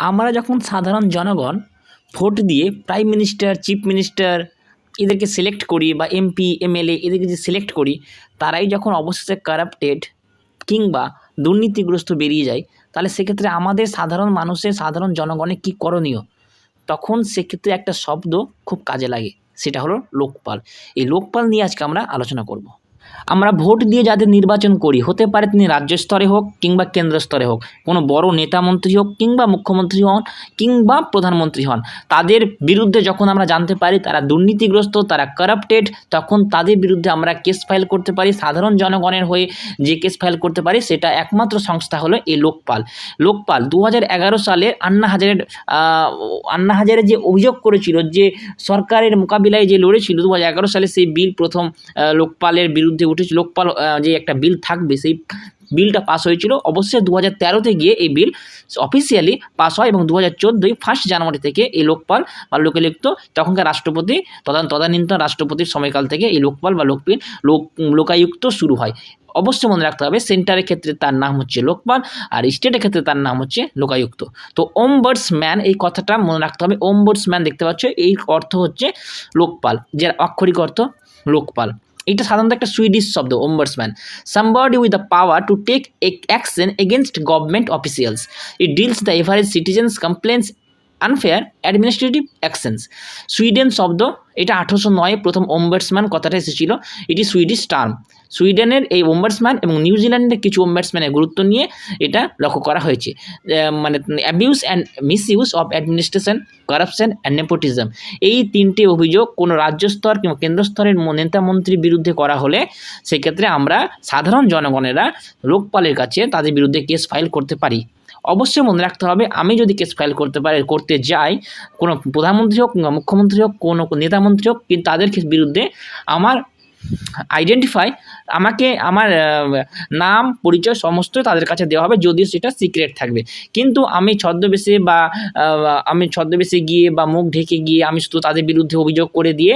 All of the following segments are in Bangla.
আমরা যখন সাধারণ জনগণ ভোট দিয়ে প্রাইম মিনিস্টার, চিফ মিনিস্টার এদেরকে সিলেক্ট করি বা এমপি এমএলএ এদেরকে যে সিলেক্ট করি, তারাই যখন অবশেষে কারাপ্টেড কিংবা দুর্নীতিগ্রস্ত বেরিয়ে যায়, তাহলে সেক্ষেত্রে আমাদের সাধারণ মানুষের, সাধারণ জনগণের কী করণীয়? তখন সেক্ষেত্রে একটা শব্দ খুব কাজে লাগে, সেটা হলো লোকপাল। এই লোকপাল নিয়ে আজকে আমরা আলোচনা করব। আমরা ভোট দিয়ে যাদের নির্বাচন করি, হতে পারে তিনি রাজ্য স্তরে হোক কিংবা কেন্দ্র স্তরে হোক, কোনো বড় নেতা মন্ত্রী হোক কিংবা মুখ্যমন্ত্রী হন কিংবা প্রধানমন্ত্রী হন, তাদের বিরুদ্ধে যখন আমরা জানতে পারি তারা দুর্নীতিগ্রস্ত, তারা কারাপ্টেড তখন তাদের বিরুদ্ধে আমরা কেস ফাইল করতে পারি, সাধারণ জনগণের হয়ে যে কেস ফাইল করতে পারি, সেটা একমাত্র সংস্থা হলো এই লোকপাল। লোকপাল দু সালে আন্না হাজারের আন্না হাজারে যে অভিযোগ করেছিল যে সরকারের মোকাবিলায় যে লড়েছিল দু সালে সেই বিল প্রথম লোকপালের বিরুদ্ধে উঠেছে লোকপাল যে একটা বিল থাকবে, সেই বিলটা পাস হয়েছিল। অবশ্যই দু হাজার তেরোতে গিয়ে এই বিল অফিসিয়ালি পাস হয় এবং দু হাজার চোদ্দোই ফার্স্ট জানুয়ারি থেকে এই লোকপাল বা লোকালিপ্ত তখনকার রাষ্ট্রপতি, তদান তদানীন্তন রাষ্ট্রপতির সময়কাল থেকে এই লোকপাল বা লোকপিল লোক, লোকায়ুক্ত শুরু হয়। অবশ্যই মনে রাখতে হবে, সেন্টারের ক্ষেত্রে তার নাম হচ্ছে লোকপাল আর স্টেটের ক্ষেত্রে তার নাম হচ্ছে লোকায়ুক্ত। তো ম্যান এই কথাটা মনে রাখতে হবে ম্যান দেখতে পাচ্ছ, এই অর্থ হচ্ছে লোকপাল, যার আক্ষরিক অর্থ লোকপাল। এটা সাধারণত একটা সুইডিশ শব্দ ombudsman somebody with the power to take action against government officials it deals the average citizens complaints unfair administrative actions Sweden শব্দ, এটা আঠারোশো নয়ে প্রথম ওম্বার্সম্যান কথাটা এসেছিল। এটি সুইডিশ টার্ম সুইডেনের এই ওম্বার্সম্যান এবং নিউজিল্যান্ডের কিছু ওম্বার্সম্যানের গুরুত্ব নিয়ে এটা লক্ষ্য করা হয়েছে। মানে abuse and misuse of administration corruption and nepotism এই তিনটি অভিযোগ কোনো রাজ্য স্তর কিংবা কেন্দ্র স্তরের নেতা মন্ত্রীর বিরুদ্ধে করা হলে সেক্ষেত্রে আমরা সাধারণ জনগণেরা লোকপালের কাছে তাদের বিরুদ্ধে কেস ফাইল করতে পারি। অবশ্যই মনে রাখতে হবে, আমি যদি কেস ফাইল করতে পারি, করতে যাই, কোনো প্রধানমন্ত্রী হোক মুখ্যমন্ত্রী হোক, কোনো নেতা মন্ত্রী হোক, কিন্তু তাদের বিরুদ্ধে আমার আইডেন্টিফাই আমাকে, আমার নাম, পরিচয় সমস্ত তাদের কাছে দেওয়া হবে, যদিও সেটা সিক্রেট থাকবে। কিন্তু আমি ছদ্মবেশে বা আমি ছদ্মবেশে গিয়ে বা মুখ ঢেকে গিয়ে আমি শুধু তাদের বিরুদ্ধে অভিযোগ করে দিয়ে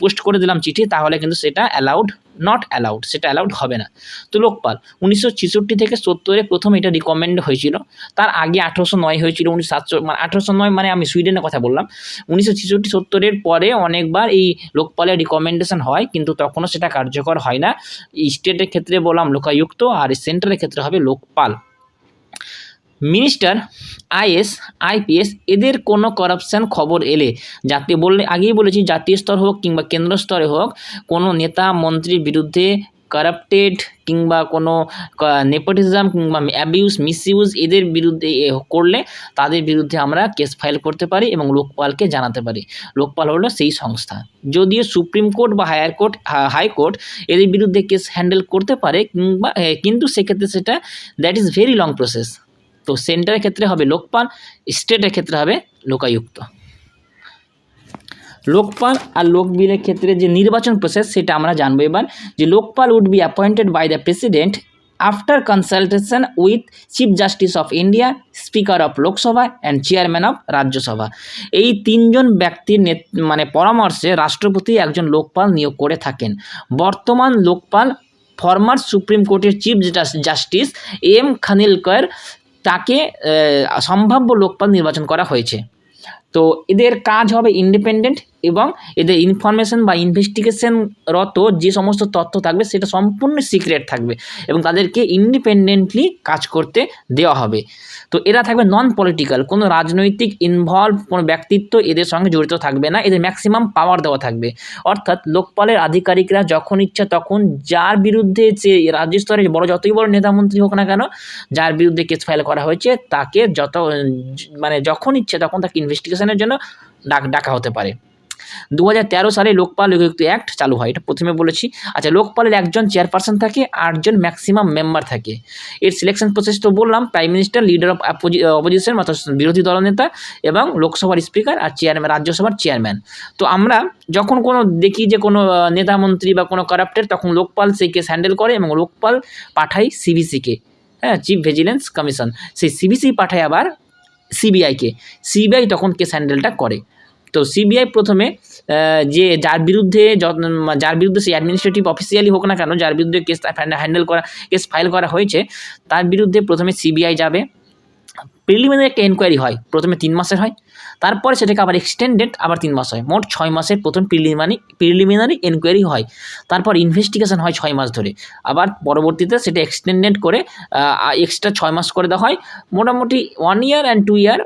পোস্ট করে দিলাম চিঠি, তাহলে কিন্তু সেটা অ্যালাউড নট অ্যালাউড সেটা অ্যালাউড হবে না। তো লোকপাল, উনিশশো ছেষট্টি থেকে সত্তরে প্রথম এটা রিকমেন্ড হয়েছিল। তার আগে আঠেরোশো নয় হয়েছিল উনিশশো সাতশো মানে আঠেরোশো নয় মানে আমি সুইডেনের কথা বললাম। উনিশশো ছেষট্টি সত্তরের পরে অনেকবার এই লোকপালের রিকমেন্ডেশন হয়, কিন্তু তখনও সেটা কার্যকর হয় না। স্টেটের ক্ষেত্রে বললাম লোকায়ুক্ত, আর সেন্ট্রালের ক্ষেত্রে হবে লোকপাল। মিনিস্টার, আইএস, আইপিএস এদের কোনো করাপশান খবর এলে। জাতীয় বললে, আগেই বলেছি, জাতীয় স্তর হোক কিংবা কেন্দ্র স্তরে হোক, কোনো নেতা, মন্ত্রীর বিরুদ্ধে কারাপ্টেড কিংবা কোনো নেপোটিজম কিংবা অ্যাবিউস মিসইউজ এদের বিরুদ্ধে করলে তাদের বিরুদ্ধে আমরা কেস ফাইল করতে পারি এবং লোকপালকে জানাতে পারি। লোকপাল হলো সেই সংস্থা। যদিও সুপ্রিম কোর্ট বা হায়ার কোর্ট হাইকোর্ট এদের বিরুদ্ধে কেস হ্যান্ডেল করতে পারে কিংবা কিন্তু সেক্ষেত্রে সেটা that is very long process তো সেন্টারের ক্ষেত্রে হবে লোকপাল, স্টেটের ক্ষেত্রে হবে লোকায়ুক্ত। লোকপাল আর লোকবিলের ক্ষেত্রে যে নির্বাচন প্রসেস সেটা আমরা জানব এবার যে Lokpal would be appointed by the president after consultation with chief justice of India speaker of Lok Sabha and chairman of Rajya Sabha এই তিনজন ব্যক্তির মানে পরামর্শে রাষ্ট্রপতি একজন লোকপাল নিয়োগ করে থাকেন। বর্তমান লোকপাল ফরমার সুপ্রিম কোর্টের চিফ জাস্টিস এম খানিলকর তাকে সম্ভাব্য লোকপাল নির্বাচন করা হয়েছে। তো এদের কাজ হবে ইন্ডিপেন্ডেন্ট এবং এদের ইনফরমেশন বা ইনভেস্টিগেশনরত যে সমস্ত তথ্য থাকবে সেটা সম্পূর্ণ সিক্রেট থাকবে এবং তাদেরকে ইন্ডিপেন্ডেন্টলি কাজ করতে দেওয়া হবে। তো এরা থাকবে নন পলিটিক্যাল কোনো রাজনৈতিক ইনভলভ কোনো ব্যক্তিত্ব এদের সঙ্গে জড়িত থাকবে না, এদের ম্যাক্সিমাম পাওয়ার দেওয়া থাকবে। অর্থাৎ লোকপালের আধিকারিকরা যখন ইচ্ছা তখন যার বিরুদ্ধে যে রাজ্য স্তরে বড় যতই বড় নেতামন্ত্রী হোক না কেন, যার বিরুদ্ধে কেস ফাইল করা হয়েছে, তাকে যত মানে যখন ইচ্ছে তখন তাকে ইনভেস্টিগেশনের জন্য ডাক, ডাকা হতে পারে। দু হাজার তেরো সালে লোকপাল লোকায়ুক্ত অ্যাক্ট চালু হয়। এটা প্রথমে বলেছি। আচ্ছা লোকপালের একজন চেয়ারপারসন থাকে, আটজন ম্যাক্সিমাম মেম্বার থাকে। এর সিলেকশন প্রসেস তো বললাম prime minister leader of opposition অর্থাৎ বিরোধী দলনেতা এবং লোকসভার স্পিকার আর চেয়ারম্যান রাজ্যসভার চেয়ারম্যান তো আমরা যখন কোনো দেখি যে কোনো নেতা মন্ত্রী বা কোনো কারাপ্টের তখন লোকপাল সেই কেস হ্যান্ডেল করে এবং লোকপাল পাঠায় সিবিসিকে হ্যাঁ চিফ ভিজিলেন্স কমিশন সেই সিবিসি পাঠায় আবার সিবিআইকে সিবিআই তখন কেস হ্যান্ডেলটা করে? তো সিবিআই প্রথমে যে যার বিরুদ্ধে যার বিরুদ্ধে সেই অ্যাডমিনিস্ট্রেটিভ অফিসিয়ালি হোক না কেন, যার বিরুদ্ধে কেস হ্যান্ডেল করা কেস ফাইল করা হয়েছে, তার বিরুদ্ধে প্রথমে সিবিআই যাবে। প্রিলিমিনারি একটা এনকোয়ারি হয়, প্রথমে তিন মাসের হয়, তারপরে সেটাকে আবার এক্সটেন্ডেড আবার তিন মাস হয়। মোট ছয় মাসের প্রথম প্রিলিমিনারি প্রিলিমিনারি এনকোয়ারি হয়। তারপর ইনভেস্টিগেশন হয় ছয় মাস ধরে। আবার পরবর্তীতে সেটা এক্সটেন্ডেড করে এক্সট্রা ছয় মাস করে দেওয়া হয়। মোটামুটি one year and two year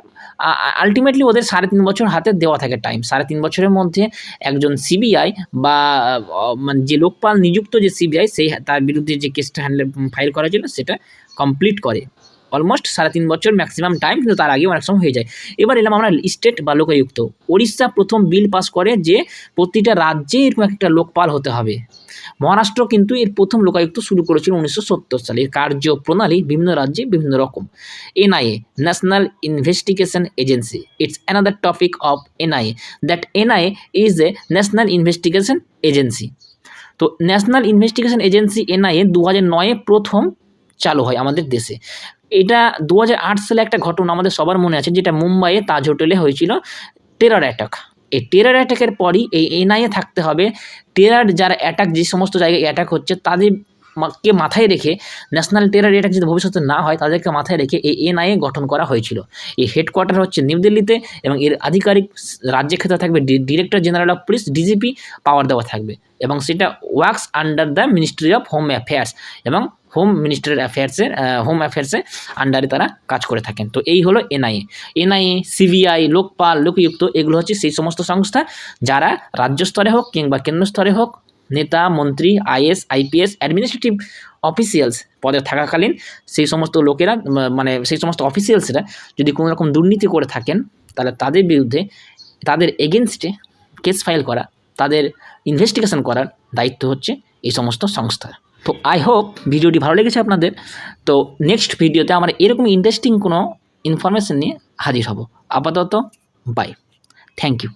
ultimately ওদের সাড়ে তিন বছর হাতে দেওয়া থাকে টাইম সাড়ে তিন বছরের মধ্যে একজন সিবিআই বা মানে যে লোকপাল নিযুক্ত যে সিবিআই সেই তার বিরুদ্ধে যে কেসটা হ্যান্ডেল ফাইল করা ছিল, সেটা কমপ্লিট করে। অলমোস্ট সাড়ে তিন বছর ম্যাক্সিমাম টাইম কিন্তু তার আগেও অনেক সময় হয়ে যায়। এবার এলাম আমরা স্টেট বা লোকায়ুক্ত উড়িষ্যা প্রথম বিল পাস করে যে প্রতিটা রাজ্যে এরকম একটা লোকপাল হতে হবে। মহারাষ্ট্র কিন্তু এর প্রথম লোকায়ুক্ত শুরু করেছিল উনিশশো সত্তর সালে। এর কার্যপ্রণালী বিভিন্ন রাজ্যে বিভিন্ন রকম। NIA national investigation agency it's another topic of NIA that NIA is a national investigation agency তো ন্যাশনাল ইনভেস্টিগেশন এজেন্সি এনআইএ দু হাজার নয়ে প্রথম চালু হয় আমাদের দেশে। এটা দু হাজার আট সালে একটা ঘটনা আমাদের সবার মনে আছে, যেটা মুম্বাইয়ে তাজ হোটেলে হয়েছিল টেরার অ্যাটাক এই টেরার অ্যাটাকের পরই এই এনআইএ থাকতে হবে। টেরার যারা অ্যাটাক যে সমস্ত জায়গায় অ্যাটাক হচ্ছে, তাদের কে মাথায় রেখে ন্যাশনাল টেরার অ্যাটাক যদি ভবিষ্যতে না হয়, তাদেরকে মাথায় রেখে এই এনআইএ গঠন করা হয়েছিল। এই হেডকোয়ার্টার হচ্ছে নিউ দিল্লিতে এবং এর আধিকারিক রাজ্যের ক্ষেত্রে থাকবে director general of police DGP power দেওয়া থাকবে। এবং সেটা works under the ministry of home affairs এবং হোম মিনিস্ট্রির অ্যাফেয়ার্সের হোম অ্যাফেয়ার্সের আন্ডারে তারা কাজ করে থাকেন। তো এই হলো NIA. NIA, CBI, Lokpal, Lokayukta, এগুলো হচ্ছে সেই সমস্ত সংস্থা যারা রাজ্য স্তরে হোক কিংবা কেন্দ্র স্তরে হোক নেতা, মন্ত্রী, আইএস, আইপিএস অ্যাডমিনিস্ট্রেটিভ অফিসিয়ালস পদে থাকাকালীন সেই সমস্ত লোকেরা মানে সেই সমস্ত অফিসিয়ালসরা যদি কোনো রকম দুর্নীতি করে থাকেন, তাহলে তাদের বিরুদ্ধে তাদের এগেনস্টে কেস ফাইল করা, তাদের ইনভেস্টিগেশন করার দায়িত্ব হচ্ছে এই সমস্ত সংস্থার তো আই হোপ ভিডিওটি ভালো লেগেছে আপনাদের। তো নেক্সট ভিডিওতে আমরা এরকম ইন্টারেস্টিং কোনো ইনফরমেশন নিয়ে হাজির হব। আপাতত বাই থ্যাংক ইউ